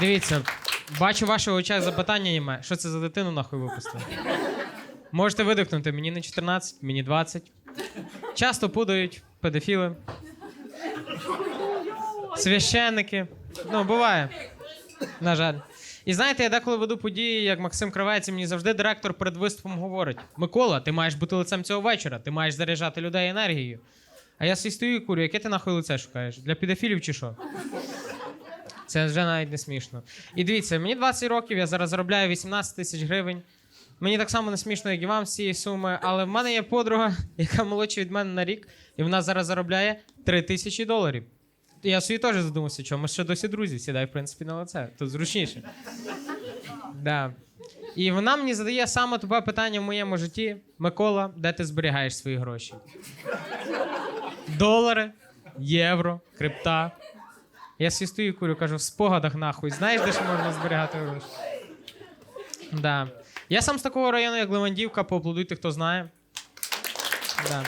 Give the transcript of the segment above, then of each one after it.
Дивіться, бачу в ваших очах запитання іме. Що це за дитину нахуй випустили? Можете видихнути, мені не 14, мені 20. Часто пудають педофіли. Священники. Ну, буває. На жаль. І знаєте, я деколи веду події, як Максим Кравець, і мені завжди директор перед виступом говорить: Микола, ти маєш бути лицем цього вечора, ти маєш заряджати людей енергією. А я стою і курю, яке ти нахуй лице шукаєш? Для педофілів чи що? Це вже навіть не смішно. І дивіться, мені 20 років, я зараз заробляю 18 тисяч гривень. Мені так само не смішно, як і вам з цієї суми, але в мене є подруга, яка молодша від мене на рік, і вона зараз заробляє 3 тисячі доларів. Я собі теж задумався, чому ми ще досі друзі, сідай, в принципі, на лице. Тут зручніше. Да. І вона мені задає саме тупе питання в моєму житті: Микола, де ти зберігаєш свої гроші? Долари, євро, крипта. Я і курю, кажу, в спогадах нахуй. Знаєш, де ще можна зберігати гроші? Да. Я сам з такого району, як Левандівка, поаплодуйте, хто знає. Да.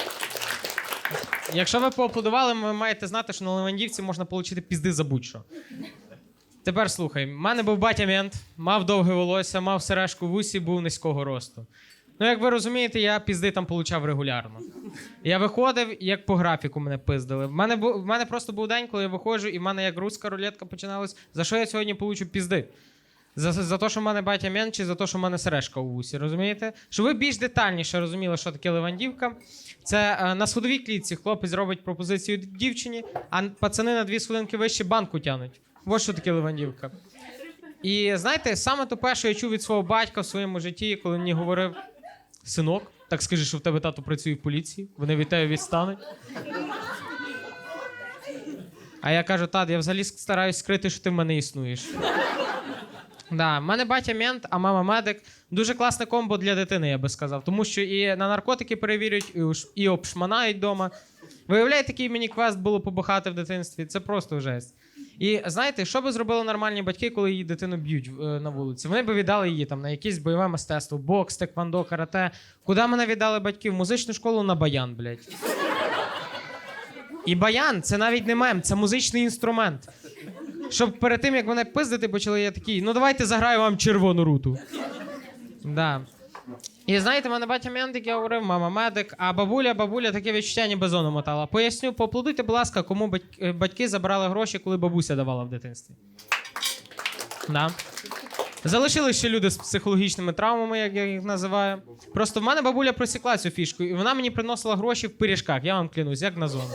Якщо ви поаплодували, ви маєте знати, що на Левандівці можна отримати пізди за будь-що. Тепер слухай, в мене був батя мент, мав довге волосся, мав сережку в усі, був низького росту. Ну, як ви розумієте, я пізди там получав регулярно. Я виходив, як по графіку мене пиздили. В мене, бу- в мене просто був день, коли я виходжу, і в мене як руська рулетка починалась. За що я сьогодні получу пізди? За, за те, що в мене батя мент, чи за те, що в мене сережка у вусі, розумієте? Щоб ви більш детальніше розуміли, що таке Левандівка. Це е, на сходовій клітці хлопець робить пропозицію дівчині, а пацани на дві сходинки вище банку тянуть. Ось що таке Левандівка. І знаєте, саме то перше я чув від свого батька в своєму житті, коли мені говорив: синок, так скажи, що в тебе тато працює в поліції, вони від тебе відстануть. А я кажу, тат, я взагалі стараюсь скрити, що ти в мене існуєш. Да, мене батя мент, а мама медик. Дуже класне комбо для дитини, я би сказав. Тому що і на наркотики перевірюють, і, обшманають вдома. Виявляєте, який мені квест було побухати в дитинстві. Це просто жесть. І знаєте, що би зробили нормальні батьки, коли її дитину б'ють е, на вулиці? Вони би віддали її там на якесь бойове мистецтво, бокс, теквандо, карате. Куди мене віддали батьки? В музичну школу на баян, блядь. І баян це навіть не мем, це музичний інструмент. Щоб перед тим, як мене пиздити почали, я такий, ну давайте заграю вам червону руту. Да. І знаєте, мене батя мент, я говорив, мама медик, а бабуля, бабуля таке відчуття ніби зону мотала. Поясню, поаплодуйте, будь ласка, кому е, батьки забирали гроші, коли бабуся давала в дитинстві. Да. Залишились ще люди з психологічними травмами, як я їх називаю. Просто в мене бабуля просікла цю фішку, і вона мені приносила гроші в пиріжках, я вам клянусь, як на зону.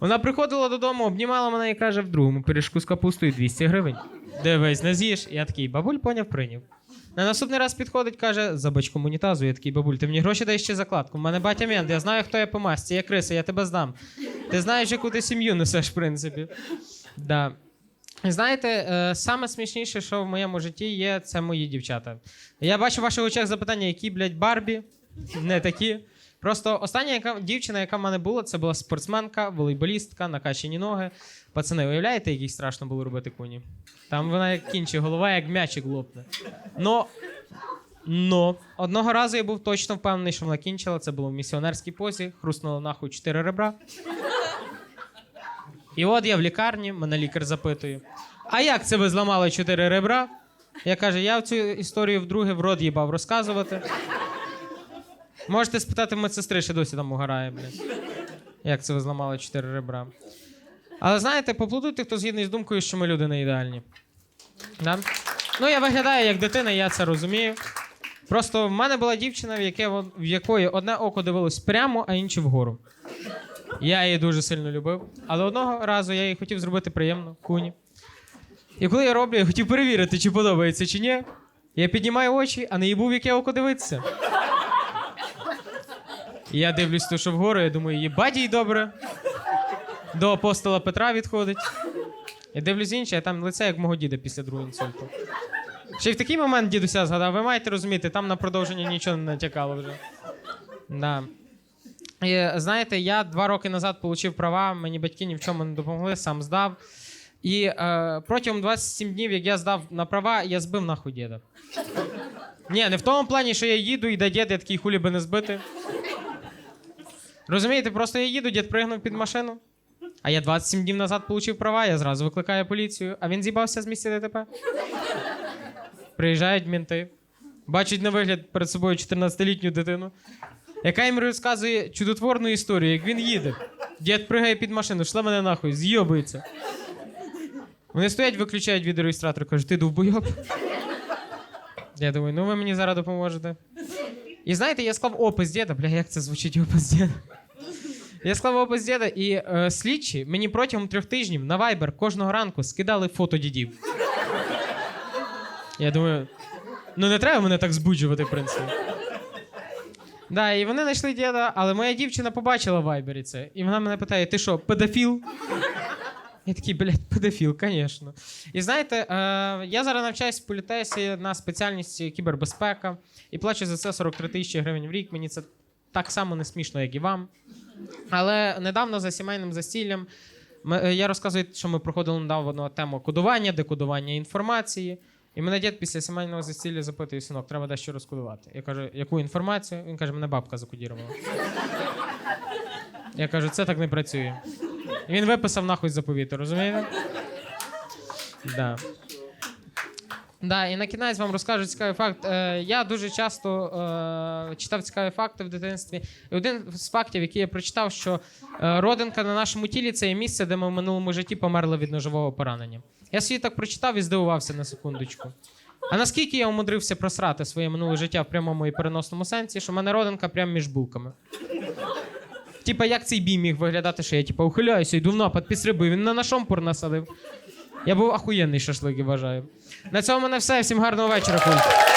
Вона приходила додому, обнімала мене і каже: в другому пиріжку з капустою 200 гривень. Дивись, не з'їш. Я такий, бабуль поняв, прийняв. На наступний раз підходить, каже, за бачком. Я такий, бабуль, ти мені гроші дай ще закладку. У мене батя мент, я знаю, хто я по масці, я криса, я тебе здам. Ти знаєш, яку ти сім'ю несеш, в принципі. Да. Знаєте, е, саме смішніше, що в моєму житті є, це мої дівчата. Я бачу в ваших очах запитання, які, блядь, Барбі, не такі. Просто остання яка, дівчина, яка в мене була, це була спортсменка, волейболістка, накачані ноги. Пацани, уявляєте, як їй страшно було робити куні? Там вона як кінче, голова, як м'ячик лопне. Но, но одного разу я був точно впевнений, що вона кінчила. Це було в місіонерській позі, хрустнуло нахуй чотири ребра. І от я в лікарні, мене лікар запитує: а як це ви зламали чотири ребра? Я кажу, я цю історію вдруге в рот їбав розказувати. Можете спитати медсестри, ще досі там угорає, блядь. Як це ви зламали чотири ребра? Але знаєте, поплодуйте, хто згідний з думкою, що ми люди не ідеальні. Да? Ну, я виглядаю як дитина, я це розумію. Просто в мене була дівчина, в, яке, в якої одне око дивилось прямо, а інше вгору. Я її дуже сильно любив. Але одного разу я їй хотів зробити приємно, куні. І коли я роблю, я хотів перевірити, чи подобається, чи ні. Я піднімаю очі, а не їй був яке око дивитися. І я дивлюсь, то, що вгору, я думаю, їбать їй добре. До апостола Петра відходить. Я дивлюсь інше, а там лице як мого діда після другого інсульту. Ще й в такий момент дідуся згадав, ви маєте розуміти, там на продовження нічого не натякало вже. Да. І, знаєте, я два роки назад отримав права, мені батьки ні в чому не допомогли, сам здав. І е, протягом 27 днів, як я здав на права, я збив нахуй діда. Ні, не в тому плані, що я їду, і де дід, я такий хулі би не збити. Розумієте, просто я їду, дід пригнув під машину. А я 27 днів назад отримав права, я зразу викликаю поліцію, а він з'їбався з місця ДТП. Приїжджають мінти, бачать на вигляд перед собою 14-літню дитину, яка їм розказує чудотворну історію, як він їде. Дід пригає під машину, шла мене нахуй, з'йобується. Вони стоять, виключають відеореєстратор, кажуть, ти довбойоб. Я думаю, ну ви мені зараз допоможете. І знаєте, я склав опис діда, бля, як це звучить опис діда? Я склав опис діда, і е, слідчі мені протягом трьох тижнів на Viber кожного ранку скидали фото дідів. Я думаю, ну не треба мене так збуджувати, в принципі. Да, і вони знайшли діда, але моя дівчина побачила в Вайбері це. І вона мене питає: ти що, педофіл? Я такий, блядь, педофіл, звісно. І знаєте, е, я зараз навчаюсь в політесі на спеціальності кібербезпека і плачу за це 43 тисячі гривень в рік. Мені це так само не смішно, як і вам. Але недавно за сімейним застіллям ми, е, я розказую, що ми проходили недавно тему кодування, декодування інформації. І мене дід після сімейного застілля запитує, синок, треба дещо розкодувати. Я кажу, яку інформацію? Він каже, мене бабка закодірувала. Я кажу, це так не працює. Він виписав нахуй заповіти, розумієте? Да. Да, і на кінець вам розкажу цікавий факт. Е, я дуже часто е, читав цікаві факти в дитинстві. І один з фактів, який я прочитав, що е, родинка на нашому тілі це є місце, де ми в минулому житті померли від ножового поранення. Я собі так прочитав і здивувався на секундочку. А наскільки я умудрився просрати своє минуле життя в прямому і переносному сенсі, що в мене родинка прямо між булками. Типа, як цей бій міг виглядати, що я типа ухиляюся, йду в напад, підстрибую, він на шомпур насадив. Я був ахуєнний шашлик, Бажаю. На цьому на все. Всім гарного вечора, куль.